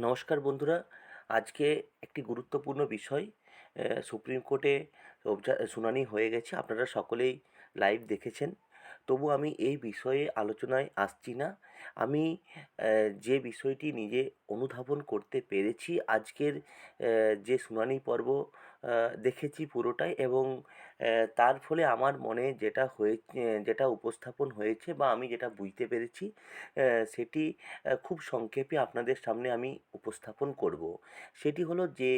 নমস্কার বন্ধুরা। আজকে একটি গুরুত্বপূর্ণ বিষয় সুপ্রিম কোর্টে শুনানি হয়ে গেছে। আপনারা সকলেই লাইভ দেখেছেন। তবু আমি এই বিষয়ে আলোচনায় আসছি না। আমি যে বিষয়টি নিজে অনুধাবন করতে পেরেছি, আজকের যে শুনানি পর্ব দেখেছি পুরোটাই এবং তার ফলে আমার মনে যেটা হয়ে যেটা উপস্থাপন হয়েছে বা আমি যেটা বুঝতে পেরেছি সেটি খুব সংক্ষেপে আপনাদের সামনে আমি উপস্থাপন করব। সেটি হলো যে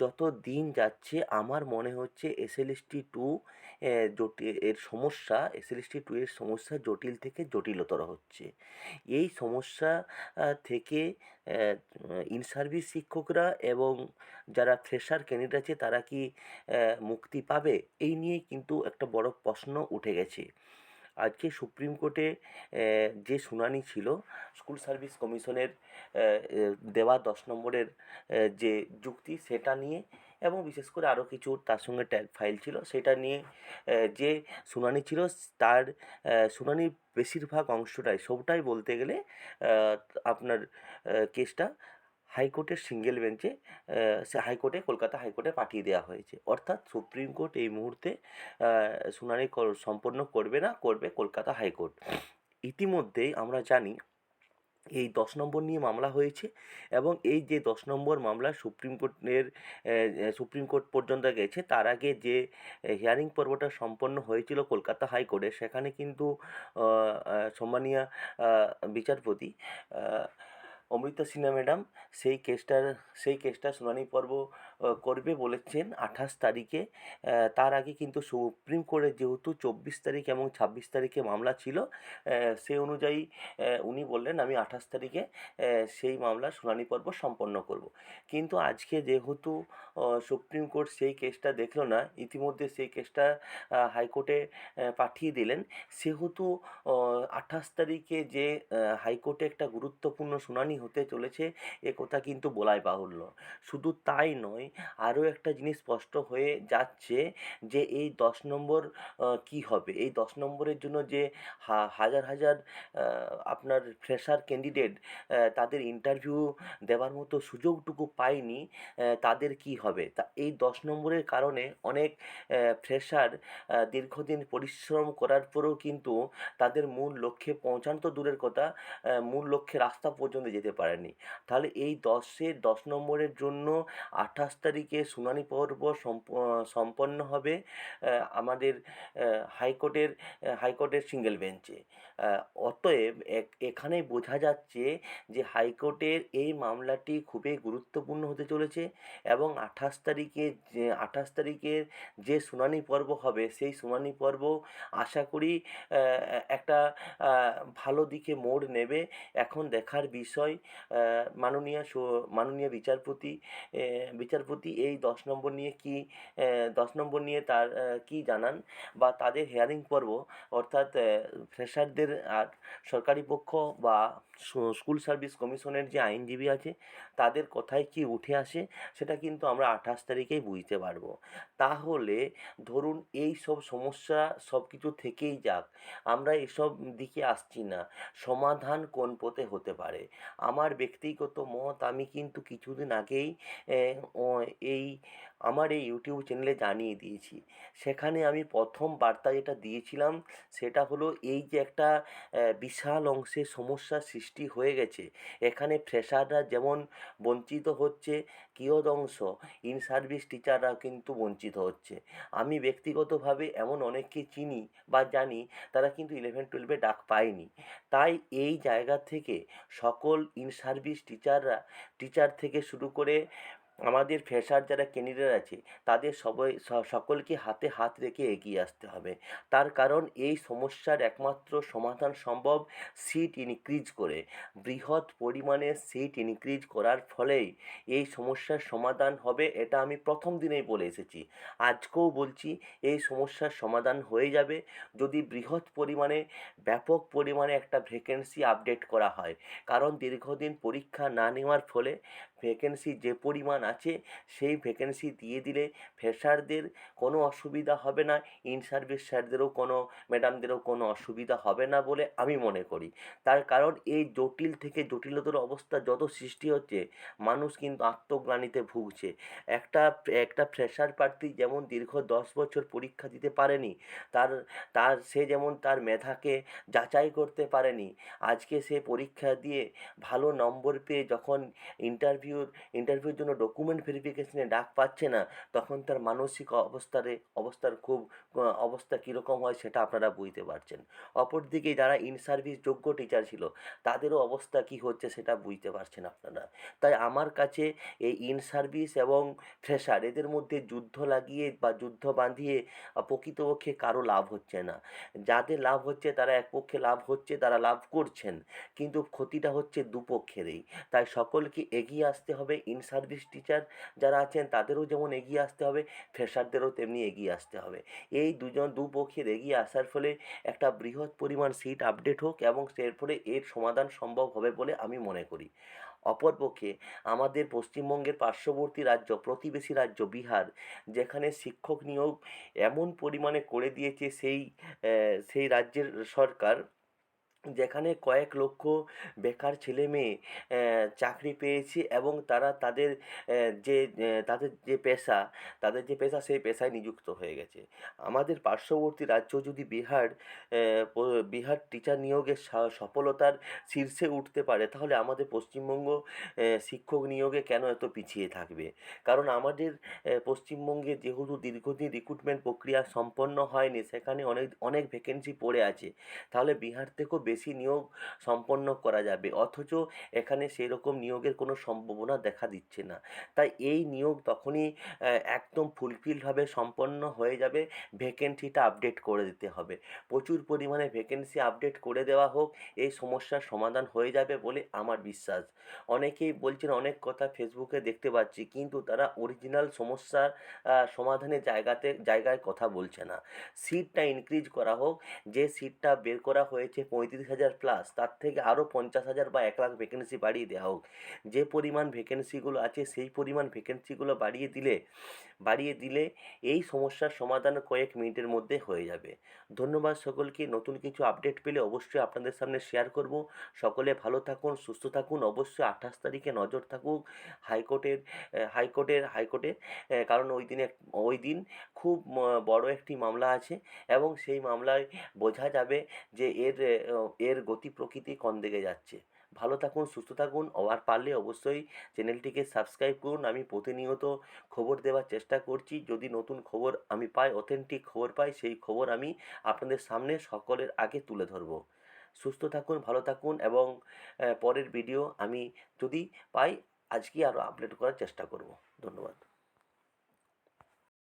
যত দিন যাচ্ছে আমার মনে হচ্ছে এসএলএসটি টু জটিল, এর সমস্যা এসএলএসটি টু এর সমস্যা জটিল থেকে জটিলতর হচ্ছে। এই সমস্যা থেকে ইন সার্ভিস শিক্ষকরা এবং যারা ফ্রেশার ক্যান্ডিডেট আছে তারা কি মুক্তি পাবে? এই নিয়ে কিন্তু একটা বড় প্রশ্ন উঠে গেছে। আজকে সুপ্রিম কোর্টে যে শুনানি ছিল, স্কুল সার্ভিস কমিশনের দেওয়া দশ নম্বরের যে যুক্তি, সেটা নিয়ে এবং বিশেষ করে আরও কিছু তার সঙ্গে ট্যাগ ফাইল ছিল, সেটা নিয়ে যে শুনানি ছিল, তার শুনানির বেশিরভাগ অংশটাই, সবটাই বলতে গেলে আপনার কেসটা হাইকোর্টের সিঙ্গেল বেঞ্চে সে হাইকোর্টে, কলকাতা হাইকোর্টে পাঠিয়ে দেওয়া হয়েছে। অর্থাৎ সুপ্রিম কোর্ট এই মুহূর্তে শুনানি সম্পন্ন করবে না, করবে কলকাতা হাইকোর্ট। ইতিমধ্যেই আমরা জানি, এই দশ নম্বর নিয়ে মামলা হয়েছে এবং এই যে দশ নম্বর মামলা সুপ্রিম কোর্টের সুপ্রিম কোর্ট পর্যন্ত গেছে, তার আগে যে হিয়ারিং পর্বটা সম্পন্ন হয়েছিল কলকাতা হাইকোর্টে, সেখানে কিন্তু সম্মানীয় বিচারপতি অমৃতা সিনহা ম্যাডাম, সেই কেসটার, সেই কেসটা শুনানি পর্ব করবে বলেছেন আঠাশ তারিখে। তার আগে কিন্তু সুপ্রিম কোর্টে যেহেতু চব্বিশ তারিখ এবং ছাব্বিশ তারিখে মামলা ছিল সেই অনুযায়ী উনি বললেন, আমি আঠাশ তারিখে সেই মামলার শুনানি পর্ব সম্পন্ন করব। কিন্তু আজকে যেহেতু সুপ্রিম কোর্ট সেই কেসটা দেখল না, ইতিমধ্যে সেই কেসটা হাইকোর্টে পাঠিয়ে দিলেন। সেহেতু আঠাশ তারিখে যে হাইকোর্টে একটা গুরুত্বপূর্ণ শুনানি হতে চলেছে, এ কথা কিন্তু বলাই বাহুল্য। শুধু তাই নয়, আরও একটা জিনিস স্পষ্ট হয়ে যাচ্ছে যে, এই দশ নম্বর কী হবে? এই দশ নম্বরের জন্য যে হাজার হাজার আপনার ফ্রেশার ক্যান্ডিডেট তাদের ইন্টারভিউ দেওয়ার মতো সুযোগটুকু পায়নি তাদের কি হবে? তা এই দশ নম্বরের কারণে অনেক ফ্রেশার দীর্ঘদিন পরিশ্রম করার পরেও কিন্তু তাদের মূল লক্ষ্যে পৌঁছানো তো দূরের কথা মূল লক্ষ্যে রাস্তা পর্যন্ত যেতে পারেনি তাহলে এই দশের, দশ নম্বরের জন্য আঠাশ তারিখে শুনানি পর্ব সম্প- সম্পন্ন হবে আমাদের হাইকোর্টের হাইকোর্টের সিঙ্গেল বেঞ্চে। অতএব এখানে বোঝা যাচ্ছে যে হাইকোর্টের এই মামলাটি খুবই গুরুত্বপূর্ণ হতে চলেছে এবং আঠাশ তারিখে আঠাশ তারিখের যে শুনানি পর্ব হবে, সেই শুনানি পর্ব আশা করি একটা ভালো দিকে মোড় নেবে। এখন দেখার বিষয় আহ, মাননীয় মাননীয় বিচারপতি বিচারপতি এই দশ নম্বর নিয়ে কি দশ নম্বর নিয়ে তার কি জানান? বা তাদের হেয়ারিং পর্ব অর্থাৎ ফ্রেশারদের আর সরকারি পক্ষ বা স্কুল সার্ভিস কমিশনের যে আইনজীবী আছে তাদের কথায় কি উঠে আসে? সেটা কিন্তু আমরা আঠাশ তারিখেই বুঝতে পারব। তাহলে ধরুন এই সব সমস্যা সব কিছু থেকেই যাক আমরা এসব দিকে আসছি না। সমাধান কোন পথে হতে পারে? আমার ব্যক্তিগত মত আমি কিন্তু কিছুদিন আগেই এই আমার এই ইউটিউব চ্যানেলে জানিয়ে দিয়েছি। সেখানে আমি প্রথম বার্তা যেটা দিয়েছিলাম, সেটা হলো এই যে একটা বিশাল অংশে সমস্যার সৃষ্টি হয়ে গেছে। এখানে ফ্রেশাররা যেমন বঞ্চিত হচ্ছে কিয়দ অংশ ইন সার্ভিস টিচাররা কিন্তু বঞ্চিত হচ্ছে। আমি ব্যক্তিগতভাবে এমন অনেককে চিনি বা জানি, তারা কিন্তু ইলেভেন টুয়েলভে ডাক পায়নি। তাই এই জায়গা থেকে সকল ইন সার্ভিস টিচাররা টিচার থেকে শুরু করে আমাদের ফ্রেশার যারা ক্যান্ডিডেট আছে, তাদের সবাই সকলকে হাতে হাত রেখে এগিয়ে আসতে হবে। তার কারণ এই সমস্যার একমাত্র সমাধান সম্ভব সিট ইনক্রিজ করে। বৃহৎ পরিমাণে সিট ইনক্রিজ করার ফলেই এই সমস্যার সমাধান হবে, এটা আমি প্রথম দিনেই বলে এসেছি। আজকেও বলছি, এই সমস্যার সমাধান হয়ে যাবে যদি বৃহৎ পরিমাণে, ব্যাপক পরিমাণে একটা ভ্যাকেন্সি আপডেট করা হয়। কারণ দীর্ঘদিন পরীক্ষা না নেওয়ার ফলে ভ্যাকেন্সি যে পরিমাণ আছে, সেই ভ্যাকেন্সি দিয়ে দিলে ফ্রেশারদের কোনো অসুবিধা হবে না ইন সার্ভিস স্যারদেরও কোনো ম্যাডামদেরও কোনো অসুবিধা হবে না বলে আমি মনে করি। তার কারণ এই জটিল থেকে জটিলতর অবস্থা যত সৃষ্টি হচ্ছে, মানুষ কিন্তু আত্মগ্লানিতে ভুগছে। একটা একটা ফ্রেশার প্রার্থী যেমন দীর্ঘ দশ বছর পরীক্ষা দিতে পারেনি, তার তার, সে যেমন তার মেধাকে যাচাই করতে পারেনি, আজকে সে পরীক্ষা দিয়ে ভালো নম্বর পেয়ে যখন ইন্টারভিউর ইন্টারভিউর জন্য ডকুমেন্ট ভেরিফিকেশনে ডাক পাচ্ছে না, তখন তার মানসিক অবস্থারে, অবস্থার খুব অবস্থা কীরকম হয় সেটা আপনারা বুঝতে পারছেন। অপরদিকে যারা ইন সার্ভিস যোগ্য টিচার ছিল, তাদেরও অবস্থা কী হচ্ছে সেটা বুঝতে পারছেন আপনারা। তাই আমার কাছে এই ইন সার্ভিস এবং ফ্রেশার এদের মধ্যে যুদ্ধ লাগিয়ে বা যুদ্ধ বাঁধিয়ে প্রকৃতপক্ষে কারও লাভ হচ্ছে না। যাদের লাভ হচ্ছে তারা এক পক্ষে লাভ হচ্ছে, তারা লাভ করছেন, কিন্তু ক্ষতিটা হচ্ছে দুপক্ষেরই। তাই সকলকে এগিয়ে আসতে হবে ইন সার্ভিস টিচার যারা আছেন তাদেরও যেমন এগিয়ে আসতে হবে ফ্রেশারদেরও তেমনি এগিয়ে আসতে হবে। এই দুজন দুপক্ষের এগিয়ে আসার ফলে একটা বৃহৎ পরিমাণ সিট আপডেট হোক এবং এর ফলে এর সমাধান সম্ভব হবে বলে আমি মনে করি। অপরপক্ষে আমাদের পশ্চিমবঙ্গের পার্শ্ববর্তী রাজ্য, প্রতিবেশী রাজ্য বিহার, যেখানে শিক্ষক নিয়োগ এমন পরিমাণে করে দিয়েছে সেই সেই রাজ্যের সরকার যেখানে কয়েক লক্ষ বেকার ছেলে মেয়ে চাকরি পেয়েছে এবং তারা তাদের যে তাদের যে পেশা, তাদের যে পেশা সেই পেশায় নিযুক্ত হয়ে গেছে। আমাদের পার্শ্ববর্তী রাজ্য যদি বিহার বিহার টিচার নিয়োগের সফলতার শীর্ষে উঠতে পারে, তাহলে আমাদের পশ্চিমবঙ্গ শিক্ষক নিয়োগে কেন এত পিছিয়ে থাকবে? কারণ আমাদের পশ্চিমবঙ্গে যেহেতু দীর্ঘদিন রিক্রুটমেন্ট প্রক্রিয়া সম্পন্ন হয়নি, সেখানে অনেক অনেক ভ্যাকেন্সি পড়ে আছে, তাহলে বিহার থেকেও বেশি নিয়োগ সম্পন্ন করা যাবে। অথচ এখানে সেই রকম নিয়োগের কোনো সম্ভাবনা দেখা দিচ্ছে না। তাই এই নিয়োগ তখনই একদম ফুলফিলভাবে সম্পন্ন হয়ে যাবে। ভ্যাকেন্সিটা আপডেট করে দিতে হবে। প্রচুর পরিমাণে ভ্যাকেন্সি আপডেট করে দেওয়া হোক, এই সমস্যার সমাধান হয়ে যাবে বলে আমার বিশ্বাস। অনেকেই বলছেন, অনেক কথা ফেসবুকে দেখতে পাচ্ছি, কিন্তু তারা অরিজিনাল সমস্যার সমাধানের জায়গাতে, জায়গায় কথা বলছে না। সিটটা ইনক্রিজ করা হোক, যে সিটটা বের করা হয়েছে পঁয়ত্রিশ হাজার প্লাস তার থেকে আরও পঞ্চাশ হাজার বা এক লাখ ভ্যাকেন্সি বাড়িয়ে দেওয়া হোক। যে পরিমাণ ভ্যাকেন্সিগুলো আছে, সেই পরিমাণ ভ্যাকেন্সিগুলো বাড়িয়ে দিলে বাড়িয়ে দিলে এই সমস্যার সমাধান কয়েক মিনিটের মধ্যে হয়ে যাবে। ধন্যবাদ সকলকে, নতুন কিছু আপডেট পেলে অবশ্যই আপনাদের সামনে শেয়ার করব। সকলে ভালো থাকুন, সুস্থ থাকুন, অবশ্যই আঠাশ তারিখে নজর থাকুক। হাইকোর্টের হাইকোর্টের হাইকোর্টে কারণ ওই দিনে ওই দিন খুব বড় একটি মামলা আছে এবং সেই মামলায় বোঝা যাবে যে এর এর গতি প্রকৃতি কোন দিকে যাচ্ছে। ভালো থাকুন, সুস্থ থাকুন, আর পারলে অবশ্যই চ্যানেলটিকে সাবস্ক্রাইব করুন। আমি প্রতিনিয়ত খবর দেওয়ার চেষ্টা করছি। যদি নতুন খবর আমি পাই অথেন্টিক খবর পাই, সেই খবর আমি আপনাদের সামনে সকলের আগে তুলে ধরব। সুস্থ থাকুন, ভালো থাকুন এবং পরের ভিডিও আমি যদি পাই আজকে আরও আপলোড করার চেষ্টা করব। ধন্যবাদ।